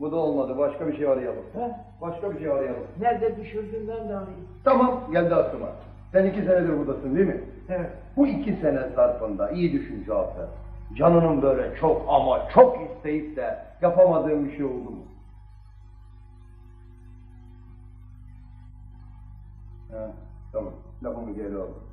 Bu da olmadı. Başka bir şey arayalım. He? Başka bir şey arayalım. Nerede düşürdün ben de alayım. Tamam geldi aklıma. Sen iki senedir buradasın değil mi? Evet. Bu iki sene zarfında iyi düşün Cafer. Canının böyle çok ama çok isteyip de yapamadığın bir şey oldu mu? He, tamam. Lafımı geri aldım.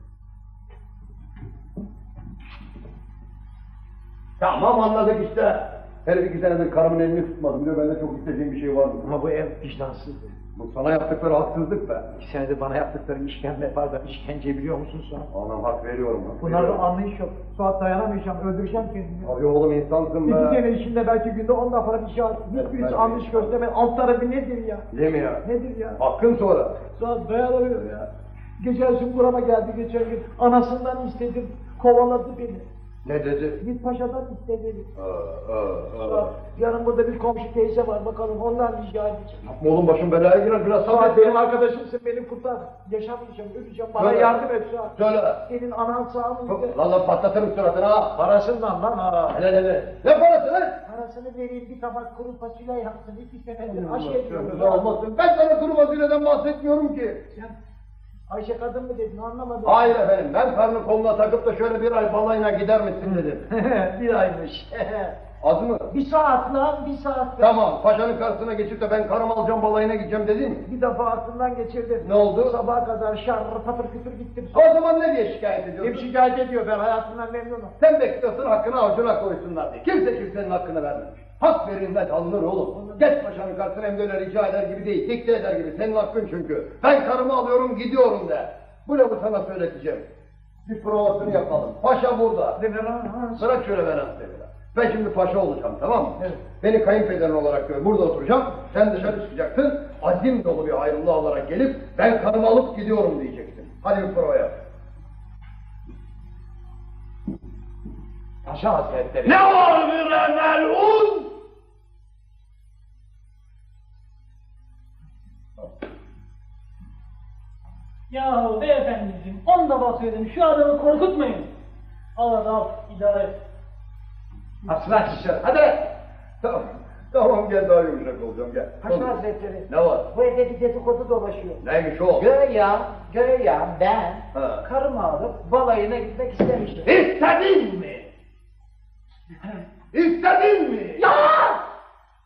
Tamam anladık işte. Her iki senedir karımın elini tutmadım diyor. Bende çok istediğim bir şey var mı? Ama bu ev vicdansızdı. Bu sana yaptıkları haksızlık be. İki senedir bana yaptıkları işkembe pardon işkence biliyor musun Suat? Anam hak veriyorum. Hak Bunlarda veriyorum. anlayış yok. Suat dayanamayacağım, öldüreceğim kendimi. Abi oğlum insansın İki be. sene içinde belki günde on defa bir şey at. Hiçbirisi anlayış göstermez. Alt tarafı nedir ya? Değil mi ya? Nedir ya? Hakkın sonra. Suat dayanamıyor ya. Geçen gün burama geldi geçen gün. Anasından istedim. Kovaladı beni. Ne dedi? Git paşadan iste dedi. Aa, aa, aa. Yarın burada bir komşu teyze var bakalım ondan rica edeceğim. Yapma oğlum başım belaya girer biraz sabret. benim arkadaşımsın beni kurtar. Yaşamayacağım, öleceğim. Bana Söyle. yardım et Suat. Söyle. Senin anan sağ mı? Lan lan patlatırım suratını ha. Parasından lan ha. Hele hele. Ne parası lan? Parasını vereyim bir tabak kuru fasulye yapsın. iki senedir aş Allah ediyorum. almasın. Ben sana kuru fasulyeden bahsetmiyorum ki. Sen Ayşe kadın mı dedin anlamadım. Hayır efendim ben karnı koluna takıp da şöyle bir ay balayına gider misin dedim. bir aymış. Az mı? bir saat lan bir saat. Tamam paşanın karşısına geçip de ben karımı alacağım balayına gideceğim dedin mi? Bir defa aklımdan geçirdim. Ne oldu? Sabaha kadar şarr patır kütür gittim. O zaman ne diye şikayet Kim ediyorsun? şikayet ediyor ben hayatımdan memnunum. Sen bekliyorsun hakkını avucuna koysunlar diye. Kimse kimsenin hakkını vermemiş. Hak verilmez alınır oğlum. Geç paşanın karşısına hem de öyle rica eder gibi değil. Dikte eder gibi. Senin hakkın çünkü. Ben karımı alıyorum gidiyorum de. Bu lafı sana söyleteceğim. Bir provasını yapalım. Paşa burada. Bırak şöyle ben hastayı. Ben şimdi paşa olacağım tamam mı? Evet. Beni kayınpederin olarak gör. Burada oturacağım. Sen dışarı çıkacaksın. Azim dolu bir ayrılığı alarak gelip ben karımı alıp gidiyorum diyeceksin. Hadi bir prova yap. Paşa Hazretleri. Ne var bir melun? Yahu beyefendiciğim, on da basıyordum, şu adamı korkutmayın. Al al, idare et. Aslan dışarı. Hadi. Tamam. Tamam gel daha yumuşak olacağım gel. Paşa Hazretleri. Ne var? Bu evde bir dedikodu dolaşıyor. Neymiş o? Göya, göya ben Ha. karımı alıp balayına gitmek istemiştim. İstedin mi? İstedin mi? Ya!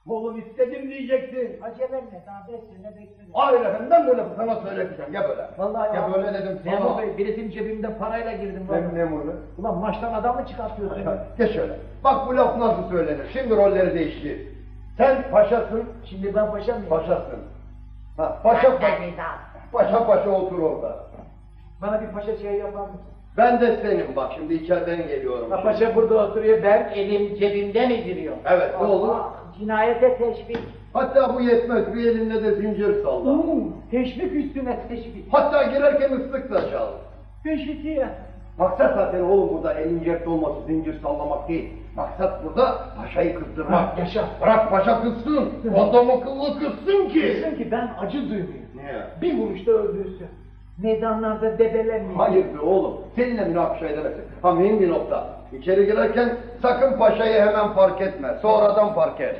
Oğlum istedim diyecektin. Acele ne? Daha beş sene bekledim. Hayır efendim ben lafı sana söyleteceğim. Gel böyle. Vallahi Gel ya. böyle dedim sana. Memur Bey, biletim cebimde parayla girdim. Ne, vallahi. ne bunu? Ulan maçtan adam mı çıkartıyorsun? ya? Geç şöyle. Bak bu laf nasıl söylenir. Şimdi rolleri değişti. Sen paşasın, Şimdi ben paşa mıyım? paşasın. Ha, paşa, paşa, paşa paşa otur orada. Bana bir paşa şey yapar mısın? Ben de senin bak şimdi içeriden geliyorum. Ha, paşa burada oturuyor, ben elim cebimde mi giriyor? Evet, ne olur? Allah, Cinayete teşvik. Hatta bu yetmez bir elinle de zincir salla. Hmm, teşvik üstüne teşvik. Hatta girerken ıslık da çal. Teşvikiye. Maksat zaten oğlum burada elin cepte olması, zincir sallamak değil. Maksat burada paşayı kızdırmak. Ha, yaşa. Bırak paşa kızsın. Adam akıllı kızsın ki. Diyorsun ki ben acı duymuyorum. Niye? Bir vuruşta öldürsün. Meydanlarda debelenmeyin. Hayır be oğlum. Seninle münakaşa edemesin. Ha mühim bir nokta. İçeri girerken sakın paşayı hemen fark etme. Sonradan fark et.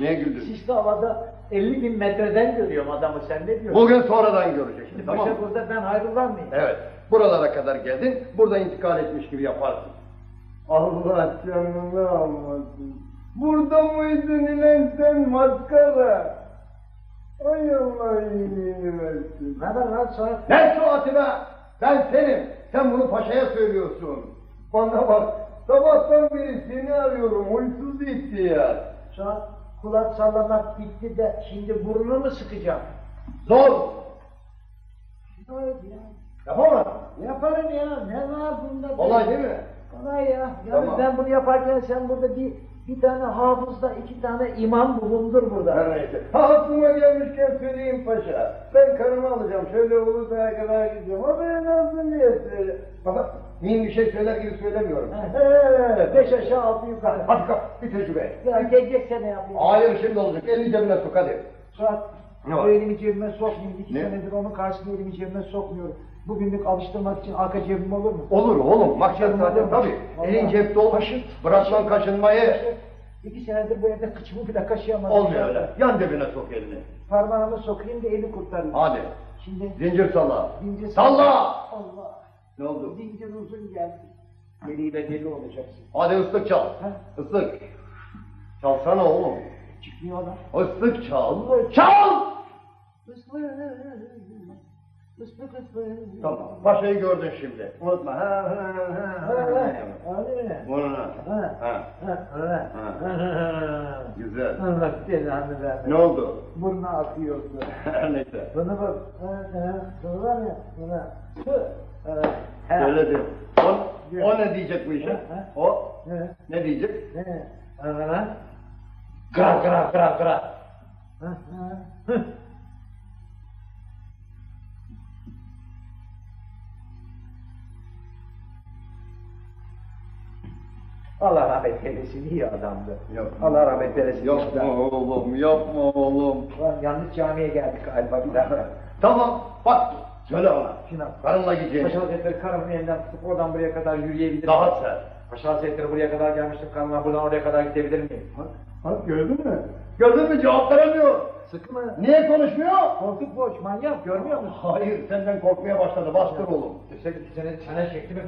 Niye güldün? Sisli havada 50 bin metreden görüyorum adamı sen ne diyorsun? Bugün sonradan göreceksin. Şimdi Tamam paşa burada ben ayrılan mıyım? Evet. Buralara kadar geldin. Burada intikal etmiş gibi yaparsın. Allah canını almasın. Burada mıydın ilen sen maskara? Ay Allah iyiliğini versin. Ne haber lan Suat? Ne Suat'ı be? Ben senim. Sen bunu paşaya söylüyorsun. Bana bak. Sabahtan beri seni arıyorum. Huysuz ihtiyar. Suat kulak sallamak bitti de şimdi burnunu mu sıkacağım? Zor. Hayır ya. Yapamam. Yaparım ya. Ne var bunda? Kolay değil mi? Kolay ya. Yani Tamam. ben bunu yaparken sen burada bir bir tane hafızla iki tane imam bulundur burada. Her neyse. Ha aklıma gelmişken söyleyeyim paşa. Ben karımı alacağım. Şöyle Uludağ'a kadar gidiyorum. Haberin olsun diye söyle. Bak mühim bir şey söyler gibi söylemiyorum. He, beş aşağı altı yukarı. Hadi kalk bir tecrübe. Ya gelecek sene yapayım. Hayır şimdi olacak. Elini cebine sok hadi. Suat, Ne var? elimi cebime sokmayayım. İki Ne? senedir onun karşısında elimi cebime sokmuyorum. Bugünlük alıştırmak için arka cebim olur mu? Olur oğlum. Maksat zaten tabii. Vallahi. Elin cepte olmuş. Kaşın. Bırak lan kaşınmayı. İki senedir bu evde kıçımı bile kaşıyamadım. Olmuyor öyle. Yan dibine sok elini. Parmağımı sokayım da eli kurtarayım. Hadi. Şimdi Zincir salla. zincir Salla! Allah. Ne oldu? Zincir uzun geldi. Deliyle deli olacaksın. Hadi ıslık çal. Ha? Islık. Çalsana oğlum. Çıkmıyorlar. Islık çal. Çal! Islık. Islık ıslık. Tamam. Paşayı gördün şimdi. Unutma. Ha ha ha ha. Bunu ha. Ha. Ha. Ha. Güzel. Allah belanı. Ne oldu? Burnu akıyordu. Neyse. Bana bak. Ha, ha. Sonra ya. Buna. Ha, ha. Söyledim. O, o ne diyecek bu işe? O Ne? ne diyecek? Ha, ha. Kıra kıra kıra kıra. Allah rahmet eylesin iyi adamdı. Yok. Allah rahmet eylesin. Yapma oğlum, yapma oğlum. Ulan yanlış camiye geldik galiba bir dakika. Tamam, bak. Söyle ona. Şuna. Karınla gideceğim. Paşa Hazretleri karımın elinden tutup oradan buraya kadar yürüyebilir Daha sen. Paşa Hazretleri buraya kadar gelmiştim karımla buradan oraya kadar gidebilir miyim? Bak gördün mü? Gördün mü cevap veremiyor. Sıkı mı? Niye konuşmuyor? Koltuk boş manyak görmüyor musun? Hayır senden korkmaya başladı. Bastır oğlum. Sen seni sana çekti mi?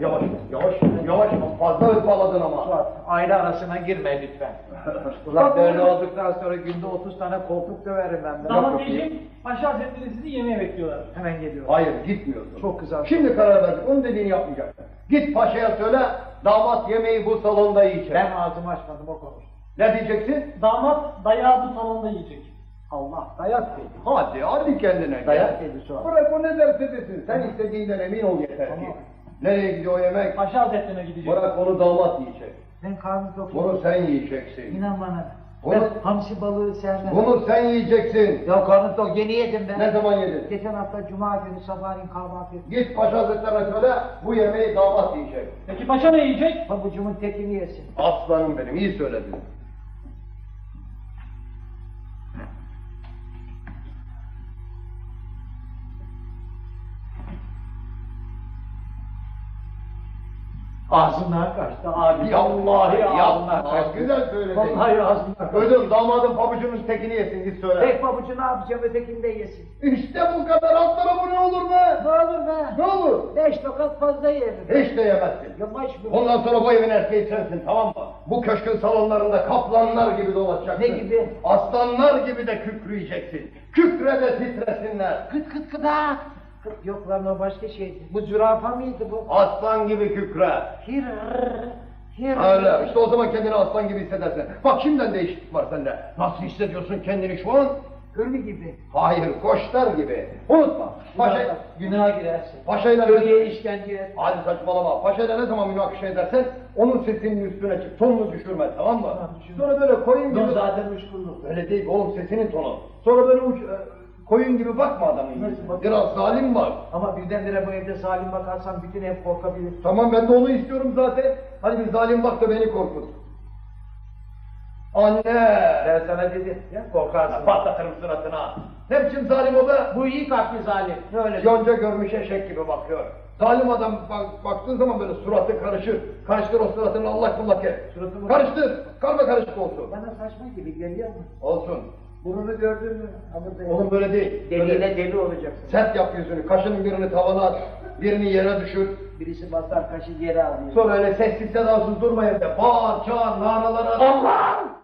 Yavaş, yavaş, yavaş. Fazla hırpaladın ama. Aile arasına girme lütfen. Ulan böyle olduktan sonra günde 30 tane koltuk döverim ben. Damat Beyciğim, Paşa Hazretleri sizi yemeğe bekliyorlar. Hemen geliyorum. Hayır gitmiyorsun. Çok güzel. Şimdi karar verdik. Onun dediğini yapmayacaksın. Git paşaya söyle. Damat yemeği bu salonda yiyecek. Ben ağzımı açmadım o konuş. Ne diyeceksin? Damat dayağı bu salonda yiyecek. Allah dayak dedi. Hadi hadi kendine gel. Dayak dedi Suat. Bırak o ne derse desin. Sen istediğinden emin ol yeter ki. Tamam. Nereye gidiyor o yemek? Paşa Hazretlerine gidecek. Bırak onu damat yiyecek. Ben karnım tok. Bunu sen yiyeceksin. İnan bana. Bunu- Ben hamsi balığı sevmem. Bunu sen yiyeceksin. Ya karnım tok yeni yedim ben. Ne zaman yedin? Geçen hafta cuma günü sabahleyin kahvaltı ettim. Git Paşa Hazretlerine söyle bu yemeği damat yiyecek. Peki Paşa ne yiyecek? Pabucumun tekini yesin. Aslanım benim iyi söyledin. Ağzından kaçtı abi. Ağzından yapma. kaçtı. Güzel söyledin. Vallahi ağzından kaçtı. Ödüm damadın pabucunun tekini yesin git söyle. Tek pabucu ne yapacağım ötekini de yesin. İşte bu kadar alt tarafı ne olur be? Ne olur be? Ne olur? Beş tokat fazla yerim. Hiç de yemezsin. Yavaş bu. Ondan sonra bu evin erkeği sensin tamam mı? Bu köşkün salonlarında kaplanlar gibi dolaşacaksın. Ne gibi? Aslanlar gibi de kükreyeceksin. Kükre de titresinler. Kıt kıt kıdak. Yok lan o başka şeydi. Bu zürafa mıydı bu? Aslan gibi kükre. Hir hir. Öyle işte o zaman kendini aslan gibi hissedersin. Bak şimdiden değişiklik var sende. Nasıl hissediyorsun kendini şu an? Hırmı gibi. Hayır koçlar gibi. Unutma. Paşa, günaha girersin. paşayla Köylüye işkence et. Hadi saçmalama. Paşayla ne zaman münakışa edersen onun sesinin üstüne çık. Tonunu düşürme tamam mı? Sonra böyle koyun gibi... Ben zaten uçkundum. Öyle değil oğlum sesinin tonu. Sonra böyle uç, koyun gibi bakma adamın yüzüne. Biraz zalim bak. Ama birdenbire bu evde salim bakarsan bütün ev korkabilir. Tamam ben de onu istiyorum zaten. Hadi bir zalim bak da beni korkut. Anne! Ben sana dedim ya korkarsın. Patlatırım suratına. Ne biçim zalim o be? Bu iyi kalpli zalim. Ne öyle? Yonca görmüş eşek gibi bakıyor. Zalim adam bak, baktığın zaman böyle suratı karışır. Karıştır o suratını Allah kullak et. Suratımı- Karıştır. Karma karışık olsun. Bana saçma gibi geliyor mu? Olsun. Burnunu gördün mü? Oğlum böyle değil. Deliyle deli olacaksın. sert yap yüzünü. Kaşının birini tavana at. Birini yere düşür. Birisi basar kaşı yere alıyor. Sonra öyle sessiz sedasız durma evde. Bağır, çağır, naralar at. Allah!